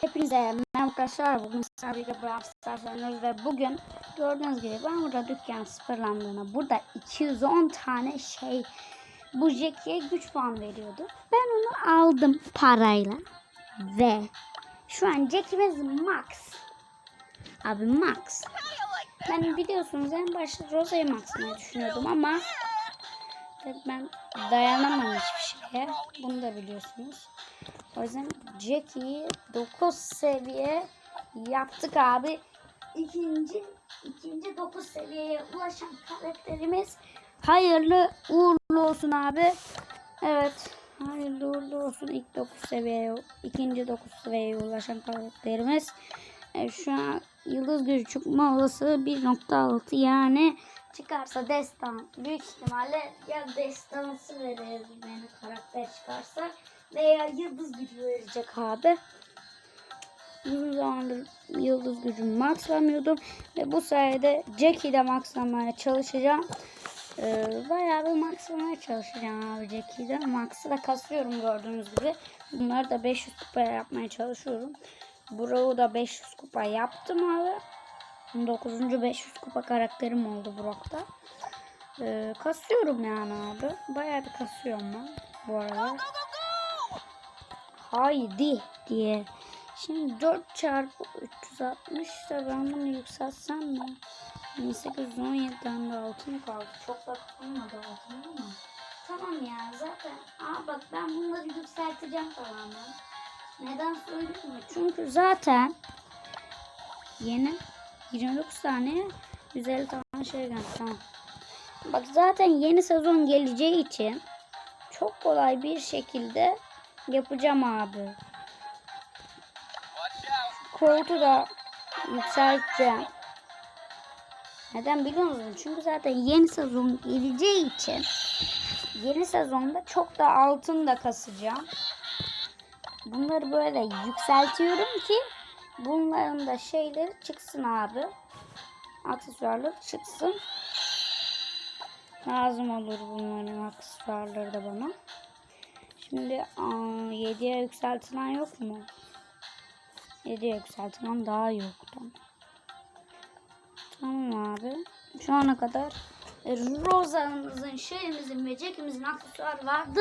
Hepinize merhaba arkadaşlar. Bugün Sabri'yle Brawl Stars oynuyoruz ve bugün gördüğünüz gibi ben burada dükkan sıfırlandığına burada 210 tane şey bu Jackie'ye güç puan veriyordu. Ben onu aldım parayla ve şu an Jackie'miz max. Abi max. Ben biliyorsunuz en başta Rosa'yı maxlamayı düşünüyordum ama ben dayanamam hiçbir şeye. Bunu da biliyorsunuz. O yüzden Jackie'yi 9 seviye yaptık abi. İkinci, ikinci 9 seviyeye ulaşan karakterimiz hayırlı uğurlu olsun abi. Evet. Hayırlı uğurlu olsun ilk 9 seviyeye, ikinci 9 seviyeye ulaşan karakterimiz. E, şu an yıldız gücü çıkma olası 1.6 yani çıkarsa destan büyük ihtimalle ya destansı verir beni karakter çıkarsa veya yıldız gücü verecek abi. Uzun zamandır yıldız gücümü maxlamıyordum ve bu sayede Jackie'yi de maxlamaya çalışacağım. Ee, bayağı bir maxlamaya çalışacağım abi Jackie'yi de. Max'ı da kasıyorum gördüğünüz gibi. Bunları da 500 kupaya yapmaya çalışıyorum. Brock'u da 500 kupa yaptım abi. 9. 500 kupa karakterim oldu Brock'ta. Ee, kasıyorum yani abi. Bayağı bir kasıyorum ben bu aralar. Haydi diye. Şimdi 4 çarpı 360 da ben bunu yükseltsem mi? 1817'den de altın kaldı. Çok da kalmadı altın ama. Tamam ya zaten. Aa bak ben bunları yükselteceğim tamamen. Neden söyleyeyim mi? Çünkü zaten yeni 29 tane 150 tane şey geldi. Tamam. Bak zaten yeni sezon geleceği için çok kolay bir şekilde yapacağım abi. Cold'u da yükselteceğim. Neden biliyor musunuz? Çünkü zaten yeni sezon geleceği için yeni sezonda çok da altın da kasacağım. Bunları böyle yükseltiyorum ki bunların da şeyleri çıksın abi. Aksesuarları çıksın. Lazım olur bunların aksesuarları da bana. Şimdi 7'ye yükseltilen yok mu? 7'ye yükseltilen daha yoktan. Tamam abi. Şu ana kadar Rosa'mızın, şeyimizin ve Jack'imizin aksesuarı vardı.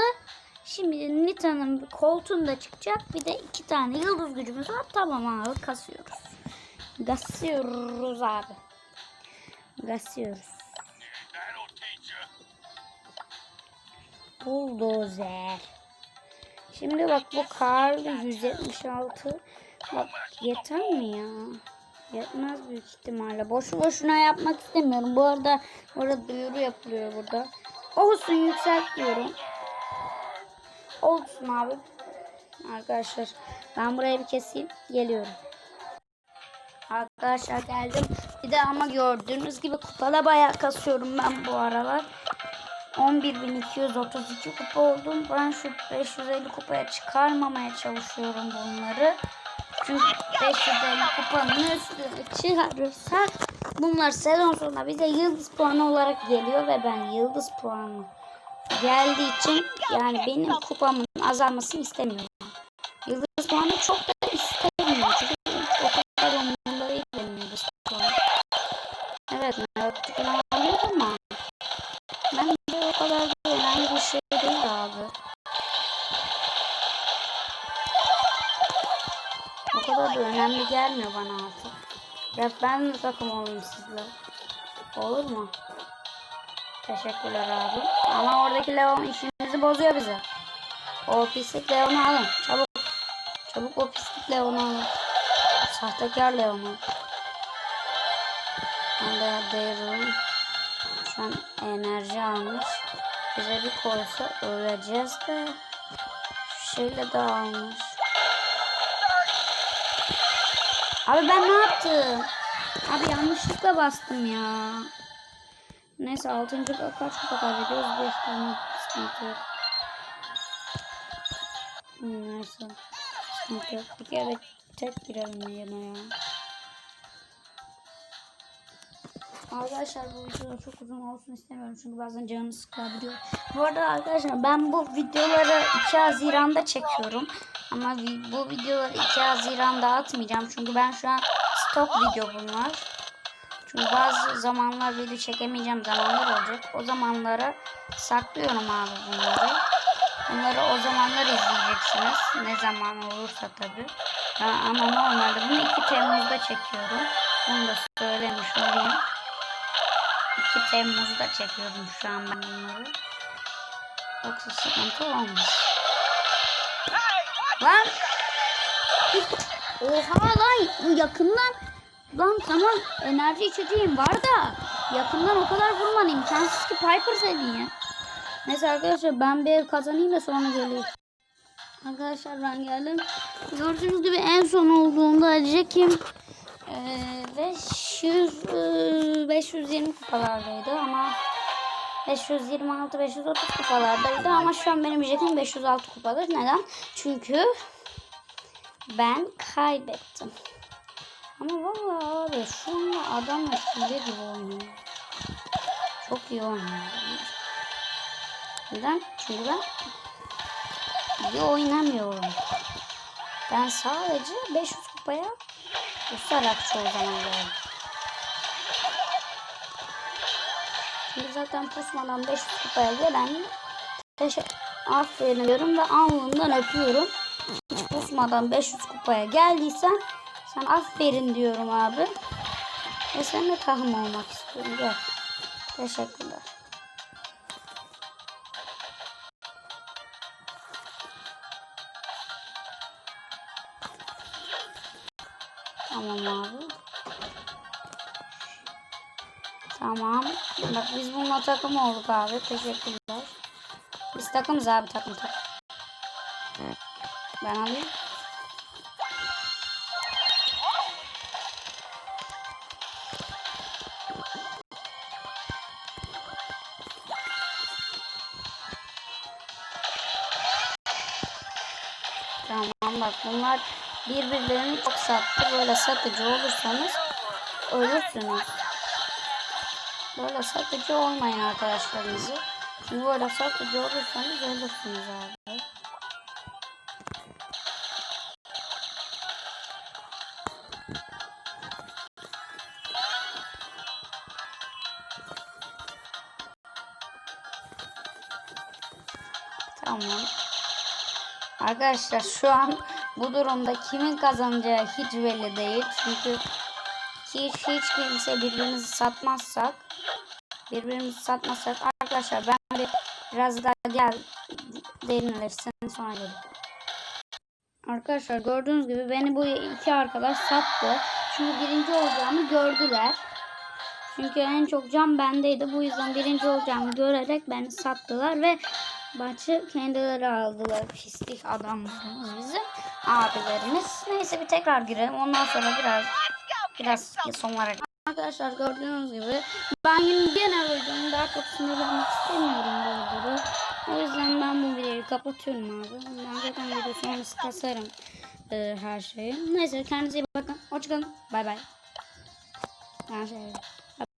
Şimdi Nita'nın koltuğunda çıkacak. Bir de iki tane yıldız gücümüz var. Tamam abi kasıyoruz. Kasıyoruz abi. Kasıyoruz. Bulldozer. Şimdi bak bu karlı 176. Bak yeter mi ya? Yetmez büyük ihtimalle. Boşu boşuna yapmak istemiyorum. Bu arada orada duyuru yapılıyor burada. Olsun yükselt diyorum. Olsun abi. Arkadaşlar ben burayı bir keseyim. Geliyorum. Arkadaşlar geldim. Bir de ama gördüğünüz gibi kupada bayağı kasıyorum ben bu aralar. 11.232 kupa oldum. Ben şu 550 kupaya çıkarmamaya çalışıyorum bunları. Çünkü 550 kupanın üstüne çıkarırsak bunlar sezon sonunda bize yıldız puanı olarak geliyor ve ben yıldız puanı geldiği için yani benim kupamın azalmasını istemiyorum. Yıldız puanı çok da istemiyorum. Çünkü o kadar umurumda değil benim yıldız puanı. Evet merak ettim ama ben de o kadar da önemli bir şey değil abi. O kadar da önemli gelmiyor bana artık. Ya ben de takım olayım sizle. Olur mu? Teşekkürler abi. Ama oradaki Leon işimizi bozuyor bize. O pislik Leon'u alın. Çabuk. Çabuk o pislik Leon'u alın. Sahtekar Leon'u. Ben de Daryl şu an enerji almış. Bize bir koysa öleceğiz de. Şu şeyle de almış. Abi ben ne yaptım? Abi yanlışlıkla bastım ya. Neyse 6. kaç kupa kaybediyoruz? 5 tane sıkıntı yok. Hmm, neyse. Sıkıntı yok. Bir kere tek girelim yerine ya. Arkadaşlar bu video çok uzun olsun istemiyorum çünkü bazen canımı sıkabiliyor. Bu arada arkadaşlar ben bu videoları 2 Haziran'da çekiyorum. Ama bu videoları 2 Haziran'da atmayacağım. Çünkü ben şu an stok video bunlar. Çünkü bazı zamanlar video çekemeyeceğim zamanlar olacak. O zamanlara saklıyorum abi bunları. Bunları o zamanlar izleyeceksiniz. Ne zaman olursa tabi. Ama normalde bunu 2 Temmuz'da çekiyorum. Bunu da söylemiş olayım. 2 Temmuz'da çekiyorum şu an ben bunları. Yoksa sıkıntı olmaz. Lan! Oha lan yakından Lan tamam enerji içeceğim var da yakından o kadar vurman imkansız ki Piper senin ya. Neyse arkadaşlar ben bir kazanayım da sonra geleyim. Arkadaşlar ben geldim. Gördüğünüz gibi en son olduğunda Jack'im eee 500 eee, 520 kupalardaydı ama 526 530 kupalardaydı ama şu an benim Jack'im 506 kupadır. Neden? Çünkü ben kaybettim. Ama vallahi abi şu anda adamla hile gibi oynuyor. Çok iyi oynuyor. Neden? Çünkü ben iyi oynamıyorum. Ben sadece 500 kupaya usarak çoğu zaman geldim. Şimdi zaten pusmadan 500 kupaya gelen teşekkür aferin ve alnından öpüyorum. Hiç pusmadan 500 kupaya geldiysen sen aferin diyorum abi. Ve seninle tahım olmak istiyorum. Gel. Teşekkürler. Tamam abi. Tamam. Bak biz bununla takım olduk abi. Teşekkürler. Biz takımız abi takım takım. Ben alayım. Bak bunlar birbirlerini çok sattı. Böyle satıcı olursanız ölürsünüz. Böyle satıcı olmayın arkadaşlarınızı. Çünkü böyle satıcı olursanız ölürsünüz abi. Tamam. Arkadaşlar şu an bu durumda kimin kazanacağı hiç belli değil. Çünkü hiç, hiç kimse birbirimizi satmazsak birbirimizi satmazsak arkadaşlar ben bir biraz daha gel derinleşsin sonra gelin. Arkadaşlar gördüğünüz gibi beni bu iki arkadaş sattı. Çünkü birinci olacağımı gördüler. Çünkü en çok can bendeydi. Bu yüzden birinci olacağımı görerek beni sattılar ve maçı kendileri aldılar. Pislik adamlarımız bizim. Abilerimiz. Neyse bir tekrar girelim. Ondan sonra biraz biraz sonlara Arkadaşlar gördüğünüz gibi ben yine gene öldüm. Daha çok sinirlenmek istemiyorum bu videoda. O yüzden ben bu videoyu kapatıyorum abi. Ben zaten video sonrası kasarım e, her şeyi. Neyse kendinize iyi bakın. Hoşçakalın. Bay bay. Ben şey